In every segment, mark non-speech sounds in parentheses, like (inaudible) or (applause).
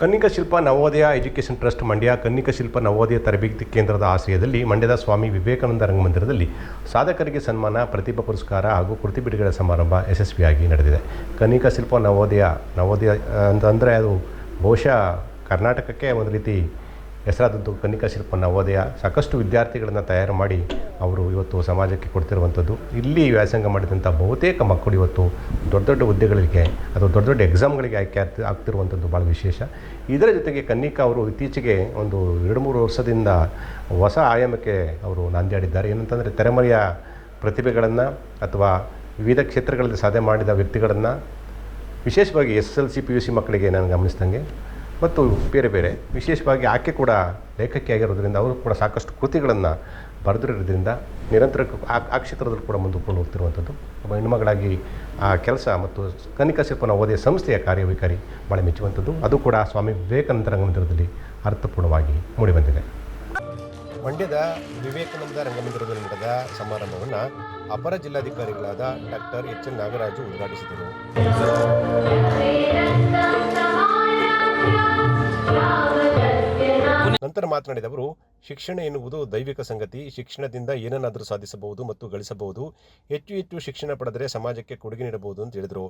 Kannika Shilpa Navodaya education trust Mandya Kannika Shilpa Navodaya ತರಬೇತಿ ಕೇಂದ್ರದ ಆಶ್ರಯದಲ್ಲಿ ಮಂಡ್ಯದ ಸ್ವಾಮಿ ವಿವೇಕಾನಂದ ರಂಗಮಂದಿರದಲ್ಲಿ ಸಾಧಕರಿಗೆ ಸನ್ಮಾನ, ಪ್ರತಿಭಾ ಪುರಸ್ಕಾರ ಹಾಗೂ ಕೃತಿ ಬಿಡುಗಡೆ ಸಮಾರಂಭ ಯಶಸ್ವಿಯಾಗಿ ನಡೆದಿದೆ. ಕನ್ನಿಕ ಶಿಲ್ಪ ನವೋದಯ ನವೋದಯ ಅಂತಂದರೆ ಅದು ಬಹುಶಃ ಕರ್ನಾಟಕಕ್ಕೆ ಒಂದು ರೀತಿ ಹೆಸರಾದದ್ದು ಕನ್ನಿಕಾ ಶಿಲ್ಪ ನವೋದಯ ಸಾಕಷ್ಟು ವಿದ್ಯಾರ್ಥಿಗಳನ್ನು ತಯಾರು ಮಾಡಿ ಅವರು ಇವತ್ತು ಸಮಾಜಕ್ಕೆ ಕೊಡ್ತಿರುವಂಥದ್ದು. ಇಲ್ಲಿ ವ್ಯಾಸಂಗ ಮಾಡಿದಂಥ ಬಹುತೇಕ ಮಕ್ಕಳು ಇವತ್ತು ದೊಡ್ಡ ದೊಡ್ಡ ಹುದ್ದೆಗಳಿಗೆ ಅಥವಾ ದೊಡ್ಡ ದೊಡ್ಡ ಎಕ್ಸಾಮ್ಗಳಿಗೆ ಆಯ್ಕೆ ಆಗ್ತಿ ಆಗ್ತಿರುವಂಥದ್ದು ಭಾಳ ವಿಶೇಷ. ಇದರ ಜೊತೆಗೆ ಕನ್ನಿಕಾ ಅವರು ಇತ್ತೀಚೆಗೆ ಒಂದು ಎರಡು ಮೂರು ವರ್ಷದಿಂದ ಹೊಸ ಆಯಾಮಕ್ಕೆ ಅವರು ನಾಂದಿಯಾಡಿದ್ದಾರೆ ಏನಂತಂದರೆ ತೆರೆಮರೆಯ ಪ್ರತಿಭೆಗಳನ್ನು ಅಥವಾ ವಿವಿಧ ಕ್ಷೇತ್ರಗಳಲ್ಲಿ ಸಾಧನೆ ಮಾಡಿದ ವ್ಯಕ್ತಿಗಳನ್ನು ವಿಶೇಷವಾಗಿ S L C P U C ಮಕ್ಕಳಿಗೆ ನಾನು ಗಮನಿಸಿದಂಗೆ ಮತ್ತು ಬೇರೆ ಬೇರೆ, ವಿಶೇಷವಾಗಿ ಆಕೆ ಕೂಡ ಲೇಖಕಿ ಆಗಿರೋದ್ರಿಂದ ಅವರು ಕೂಡ ಸಾಕಷ್ಟು ಕೃತಿಗಳನ್ನು ಬರೆದಿರೋದ್ರಿಂದ ನಿರಂತರ ಆ ಕ್ಷೇತ್ರದಲ್ಲೂ ಕೂಡ ಮುಂದುಕೊಂಡು ಹೋಗ್ತಿರುವಂಥದ್ದು. ಒಬ್ಬ ಹೆಣ್ಮಗಳಾಗಿ ಆ ಕೆಲಸ ಮತ್ತು ಕನಿಕಾ ಶಿಲ್ಪನ ಸಂಸ್ಥೆಯ ಕಾರ್ಯವಿಕಾರಿ ಭಾಳ ಮೆಚ್ಚುವಂಥದ್ದು. ಅದು ಕೂಡ ಸ್ವಾಮಿ ವಿವೇಕಾನಂದ ರಂಗಮಂದಿರದಲ್ಲಿ ಅರ್ಥಪೂರ್ಣವಾಗಿ ಮೂಡಿಬಂದಿದೆ. ಮಂಡ್ಯದ ವಿವೇಕಾನಂದ ರಂಗಮಂದಿರದಲ್ಲಿ ನಡೆದ ಸಮಾರಂಭವನ್ನು ಅಪರ ಜಿಲ್ಲಾಧಿಕಾರಿಗಳಾದ ಡಾಕ್ಟರ್ ಎಚ್ ಎನ್ ನಾಗರಾಜು ಉದ್ಘಾಟಿಸಿದರು. ನಂತರ ಮಾತನಾಡಿದ ಅವರು, ಶಿಕ್ಷಣ ಎನ್ನುವುದು ದೈವಿಕ ಸಂಗತಿ. ಶಿಕ್ಷಣದಿಂದ ಏನನ್ನಾದರೂ ಸಾಧಿಸಬಹುದು ಮತ್ತು ಗಳಿಸಬಹುದು. ಹೆಚ್ಚು ಹೆಚ್ಚು ಶಿಕ್ಷಣ ಪಡೆದರೆ ಸಮಾಜಕ್ಕೆ ಕೊಡುಗೆ ನೀಡಬಹುದು ಅಂತ ಹೇಳಿದರು.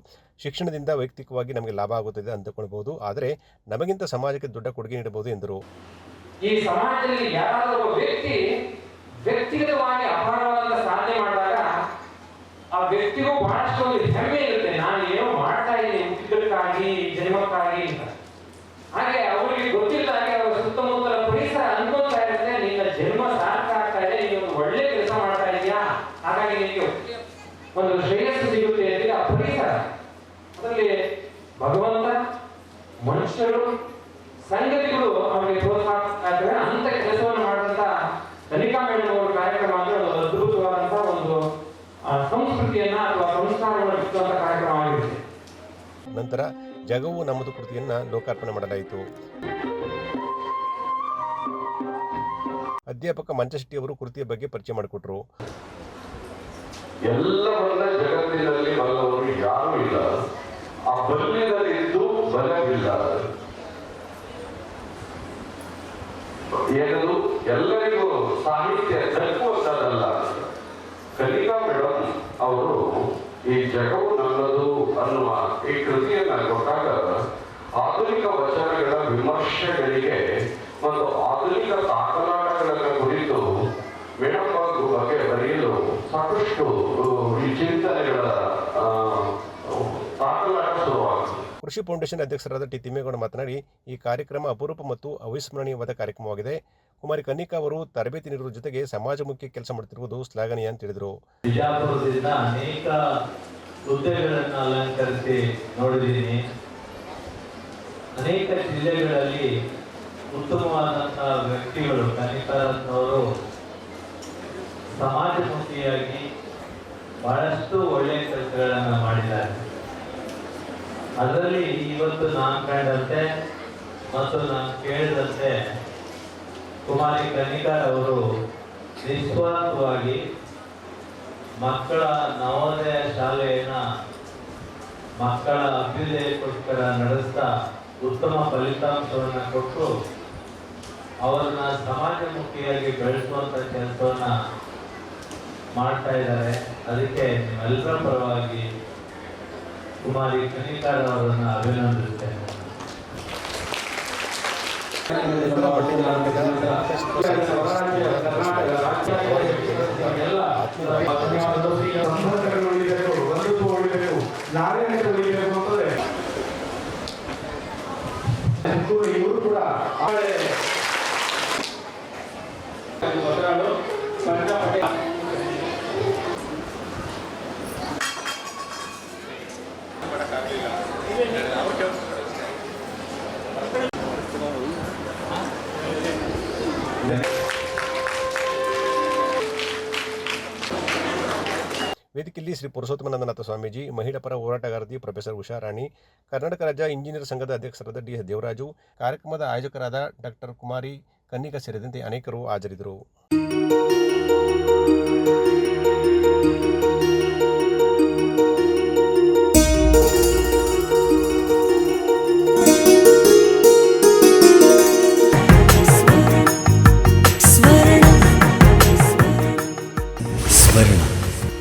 ಶಿಕ್ಷಣದಿಂದ ವೈಯಕ್ತಿಕವಾಗಿ ನಮಗೆ ಲಾಭ ಆಗುತ್ತದೆ ಅಂದುಕೊಳ್ಬಹುದು. ಆದರೆ ನಮಗಿಂತ ಸಮಾಜಕ್ಕೆ ದೊಡ್ಡ ಕೊಡುಗೆ ನೀಡಬಹುದು ಎಂದರು. ಈ ಸಮಾಜದಲ್ಲಿ ಯಾರಾದರೂ ವ್ಯಕ್ತಿ ವ್ಯಕ್ತಿಗತವಾಗಿ ಅಪಾರವಾದ ಸಾಧನೆ ಮಾಡಿದಾಗ ಆ ವ್ಯಕ್ತಿಗೂ ಬಹಳಷ್ಟು ಹೆಮ್ಮೆ ಇರುತ್ತೆ ನಾನು ಏನೋ ಮಾಡ್ತಾ ಇದ್ದೀನಿ ಹುಟ್ಟಿದ್ದಕ್ಕಾಗಿ ಜನ್ಮಕ್ಕಾಗಿ ಅಂತ ಹಾಗೆ ಅವರಿಗೆ ಗೊತ್ತಿಲ್ಲ ಹಾಗೆ ಅವರ ಸುತ್ತಮುತ್ತಲ ಪರಿಸರ ಅನ್ಕೋತಾ ಇರುತ್ತೆ ನಿನ್ನ ಜನ್ಮ ಸಾರ್ಥಕ ಆಗ್ತಾ ಇದೆ ನೀನು ಒಂದು ಒಳ್ಳೆ ಕೆಲಸ ಮಾಡ್ತಾ ಇದೀಯಾ ಹಾಗಾಗಿ ನಿನಗೆ ಒಂದು ಶ್ರೇಯಸ್ಸು ಸಿಗುತ್ತೆ ಅಂದ್ರೆ ಆ ಪರಿಸರ ಅದರಲ್ಲಿ ಭಗವಂತ ಮನುಷ್ಯರು ಸಂಗತಿಗಳು ಅವನಿಗೆ ಪ್ರೋತ್ಸಾಹ ಆಗ್ತವೆ ಅಂತ ಕೆಲಸವನ್ನು ಮಾಡಿದಂತ ಕನಿಕಾ ಮೇಡಮ್ ಅವರ ಕಾರ್ಯಕ್ರಮ ಅಂದ್ರೆ ಒಂದು ಅದ್ಭುತವಾದಂತಹ ಒಂದು ಸಂಸ್ಕೃತಿಯನ್ನ ಅಥವಾ ಸಂಸ್ಕಾರವನ್ನು ಬಿತ್ತುವಂತ ಕಾರ್ಯಕ್ರಮ ಆಗಿರುತ್ತೆ. ನಂತರ ಜಗವು ನಮ್ಮದು ಕೃತಿಯನ್ನ ಲೋಕಾರ್ಪಣೆ ಮಾಡಲಾಯಿತು. ಅಧ್ಯಾಪಕ ಮಂಚಶೆಟ್ಟಿ ಅವರು ಕೃತಿಯ ಬಗ್ಗೆ ಪರಿಚಯ ಮಾಡಿಕೊಟ್ರು. ಎಲ್ಲವನ್ನ ಜಗತ್ತಿನಲ್ಲಿ ಬಲ್ಲವರು ಯಾರು ಇಲ್ಲ. ಆ ಬಲ್ಯದಲ್ಲಿದ್ದು ಏನದು ಎಲ್ಲರಿಗೂ ಸಾಹಿತ್ಯ ತಲುಪುವಂಥದ್ದಲ್ಲ ಕಲಿಕಾ ಮೇಡಮ್ ಅವರು, ಈ ಜಗವು ನನ್ನದು ಅನ್ನುವ ಈ ಕೃತಿಯನ್ನ ಕೊಟ್ಟಾಗ ಆಧುನಿಕ ವಚನಗಳ ವಿಮರ್ಶೆಗಳಿಗೆ ಮತ್ತು ಆಧುನಿಕ ಕೃಷಿ ಫೌಂಡೇಶನ್ ಅಧ್ಯಕ್ಷರಾದ ಟಿ ತಿಮ್ಮೇಗೌಡ ಮಾತನಾಡಿ ಈ ಕಾರ್ಯಕ್ರಮ ಅಪರೂಪ ಮತ್ತು ಅವಿಸ್ಮರಣೀಯವಾದ ಕಾರ್ಯಕ್ರಮವಾಗಿದೆ. ಕುಮಾರಿ ಕನ್ನಿಕಾ ಅವರು ತರಬೇತಿ ನೀಡುವ ಜೊತೆಗೆ ಸಮಾಜಮುಖಿ ಕೆಲಸ ಮಾಡುತ್ತಿರುವುದು ಶ್ಲಾಘನೀಯ ಅಂತ ಹೇಳಿದರು. ಬಿಜಾಪುರದಿಂದ ಅನೇಕ ಹುದ್ದೆಗಳನ್ನು ಅಲಂಕರಿಸಿ ನೋಡಿದ್ದೀನಿ. ಅನೇಕ ಜಿಲ್ಲೆಗಳಲ್ಲಿ ಉತ್ತಮವಾದಂತಹ ವ್ಯಕ್ತಿಗಳು ಕನಿಕರತ್ನವರು ಸಮಾಜಮುಖಿಯಾಗಿ ಬಹಳಷ್ಟು ಒಳ್ಳೆಯ ಕೆಲಸಗಳನ್ನು ಮಾಡಿದ್ದಾರೆ. ಅದರಲ್ಲಿ ಇವತ್ತು ನಾನು ಕಂಡಂತೆ ಮತ್ತು ನಾನು ಕೇಳಿದಂತೆ ಕುಮಾರಿ ಕನಿಕರ್ ಅವರು ನಿಸ್ವಾರ್ಥವಾಗಿ ಮಕ್ಕಳ ನವೋದಯ ಶಾಲೆಯನ್ನು ಮಕ್ಕಳ ಅಭ್ಯುದಯಕ್ಕೋಸ್ಕರ ನಡೆಸ್ತಾ ಉತ್ತಮ ಫಲಿತಾಂಶವನ್ನು ಕೊಟ್ಟು ಅವರನ್ನ ಸಮಾಜಮುಖಿಯಾಗಿ ಬೆಳೆಸುವಂತ ಕೆಲಸವನ್ನು ಮಾಡ್ತಾ ಇದ್ದಾರೆ. ಅದಕ್ಕೆ ನಿಮ್ಮೆಲ್ಲರ ಪರವಾಗಿ ಕುಮಾರಿ ಕನಿಕಾರ್ ಅಭಿನಂದಿಸುತ್ತೇನೆ. (laughs) ಇವರು ಕೂಡ ವೇದಿಕೆಯಲ್ಲಿ ಶ್ರೀ ಪುರುಷೋತ್ತಮನಂದನಾಥ ಸ್ವಾಮೀಜಿ ಮಹಿಳಪರ ಹೋರಾಟಗಾರತಿ ಪ್ರೊಫೆಸರ್ ಉಷಾರಾಣಿ ಕರ್ನಾಟಕ ರಾಜ್ಯ ಇಂಜಿನಿಯರ್ ಸಂಘದ ಅಧ್ಯಕ್ಷರಾದ ಡಿ ದೇವರಾಜು, ಕಾರ್ಯಕ್ರಮದ ಆಯೋಜಕರಾದ ಡಾಕ್ಟರ್ ಕುಮಾರಿ ಕನ್ನಿಕಾ ಸೇರಿದಂತೆ ಅನೇಕರು ಹಾಜರಿದ್ದರು. ಸ್ವರ್ಣ